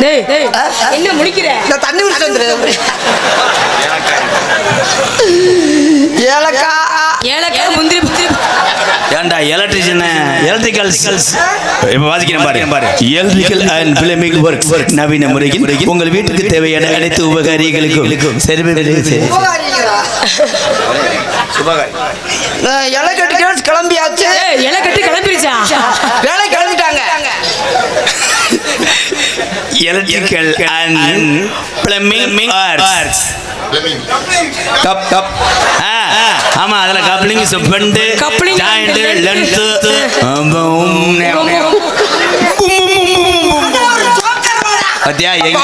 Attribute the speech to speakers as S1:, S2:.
S1: டேய், என்ன முடிக்கிற?
S2: தண்ணி குடிச்சு வந்துரு ஏலக்கா
S1: ஏலக்காய். முந்திரி முந்திரி.
S3: ஏன்டா எலக்ட்ரிஷியன் எலக்ட்ரிக்கல் இப்ப வாசிக்கிறேன் பாரு. பாரு எலக்ட்ரிக்கல் அண்ட் பிளம்பிங் ஒர்க் நவீன முறையில் உங்கள் வீட்டுக்கு தேவையான அனைத்து உபகாரிகளுக்கும் சரி
S2: கட்டிட்டு கிளம்பியாச்சு.
S3: Electrical and plumbing works cup cup ஆமா அதுல coupling செப்பண்டு
S1: Coupling,
S3: joint
S1: length.
S3: Length பத்தியா எங்க